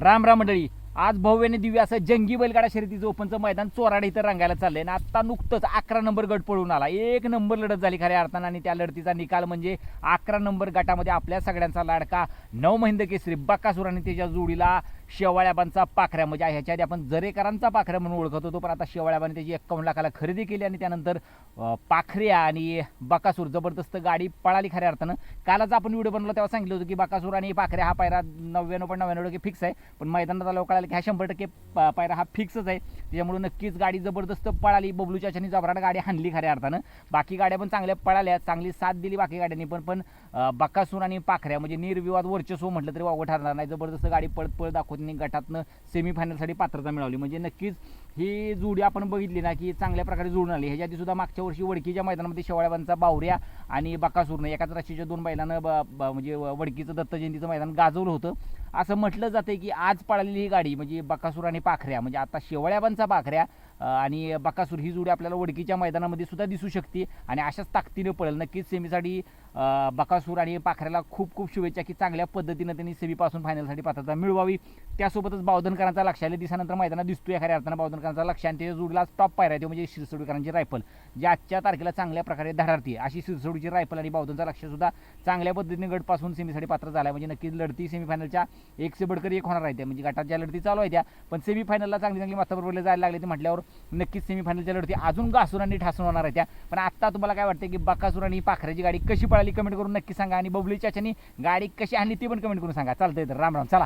राम राम मंडळी. आज भव्याने दिव्य असं जंगी बैलगाडा शर्यतीचं ओपनचं मैदान चोराडे इथं रंगायला चाललंय. आणि आता नुकतंच अकरा नंबर गट पळून आला. एक नंबर लढत झाली खऱ्या अर्थानं आणि त्या लढतीचा निकाल म्हणजे अकरा नंबर गटामध्ये आपल्या सगळ्यांचा लाडका नऊ महिंद केसरी बक्कासूर त्याच्या जोडीला शेवाळ्याबांचा पाखऱ्या म्हणजे ह्याच्या आधी आपण जरेकरांचा पाखऱ्या म्हणून ओळखत होतो पण आता शेवाळ्याबाने त्याची एक्कावन्न लाखाला खरेदी केली आणि त्यानंतर पाखऱ्या आणि बकासूर जबरदस्त गाडी पळाली खऱ्या अर्थानं. कालच आपण व्हिडिओ बनवला तेव्हा सांगितलं होतं की बकासूर आणि पाखऱ्या हा पायरा नव्याण्णव पण नव्याण्णव टक्के फिक्स आहे. पण मैदानात आल्यावर कळालं की हा शंभर टक्के प- पायरा हा फिक्सच आहे. त्याच्यामुळे नक्कीच गाडी जबरदस्त पळाली बबलूच्या चाच्यानी जबराट गाडी हाणली खऱ्या अर्थानं. बाकी गाड्या पण चांगल्या पळाल्या चांगली साथ दिली बाकी गाड्यांनी पण पण बाकासूर बकासूर आणि पाखऱ्या म्हणजे निर्विवाद वर्चस्व म्हटलं तरी वावं ठरणार नाही. जबरदस्त गाडी पळत पळत दाखवते. गटातनं सेमीफायनलसाठी पात्रता मिळवली म्हणजे नक्कीच ही जोडी आपण बघितली ना की चांगल्या प्रकारे जुळून आली. ह्याच्या आधी सुद्धा मागच्या वर्षी वडकीच्या मैदानामध्ये शेवाळ्याबांचा बावऱ्या आणि बकासूरनं एकाच राशीच्या दोन बैलानं म्हणजे वडकीचं दत्त जयंतीचं मैदान गाजवलं होतं. असं म्हटलं जातं की आज पळालेली ही गाडी म्हणजे बकासूर आणि पाखऱ्या म्हणजे आता शेवळ्याबांचा पाखऱ्या आणि बकासूर ही जोडी आपल्याला वडकीच्या मैदानामध्ये सुद्धा दिसू शकते आणि अशाच ताकदीनं पळेल. नक्कीच सेमीसाठी बकासूर आणि पाखऱ्याला खूप खूप शुभेच्छा की चांगल्या पद्धतीनं त्यांनी सेमीपासून फायनलसाठी पात्रता मिळवावी. त्यासोबतच बावधनकरांचा लक्ष आले दिसानंतर मैदानात दिसतोय खऱ्या अर्थानं. बावधनकरांचा लक्ष आणि त्याच्या जोडीला टॉप पायरा तो म्हणजे शिरसोडीकरांची रायफल जी आजच्या तारखेला चांगल्या प्रकारे धडारती अशी शिरसोडीची रायफल आणि बावधनचा लक्ष सुद्धा चांगल्या पद्धतीने गटपासून सेमीसाठी पात्र झाला म्हणजे नक्कीच लढती सेमीफायनलच्या एक से बडकर एक होणार आहे त्या. म्हणजे गटाच्या लढती चालू आहे त्या. पण सेमीफायनलला चांगली चांगली माताबरोबर जायला लागले ते म्हटल्यावर नक्कीच सेमीफायनलच्या लढती अजून घासून आणि ठासून होणार आहे त्या. पण आत्ता तुम्हाला काय वाटतं की बकासूर आणि पाखऱ्याची गाडी कशी पळाली? कमेंट करून नक्की सांगा. आणि बबली चाच्यानी गाडी कशी आणली ती पण कमेंट करून सांगा. चालतंय तर. राम राम. चला.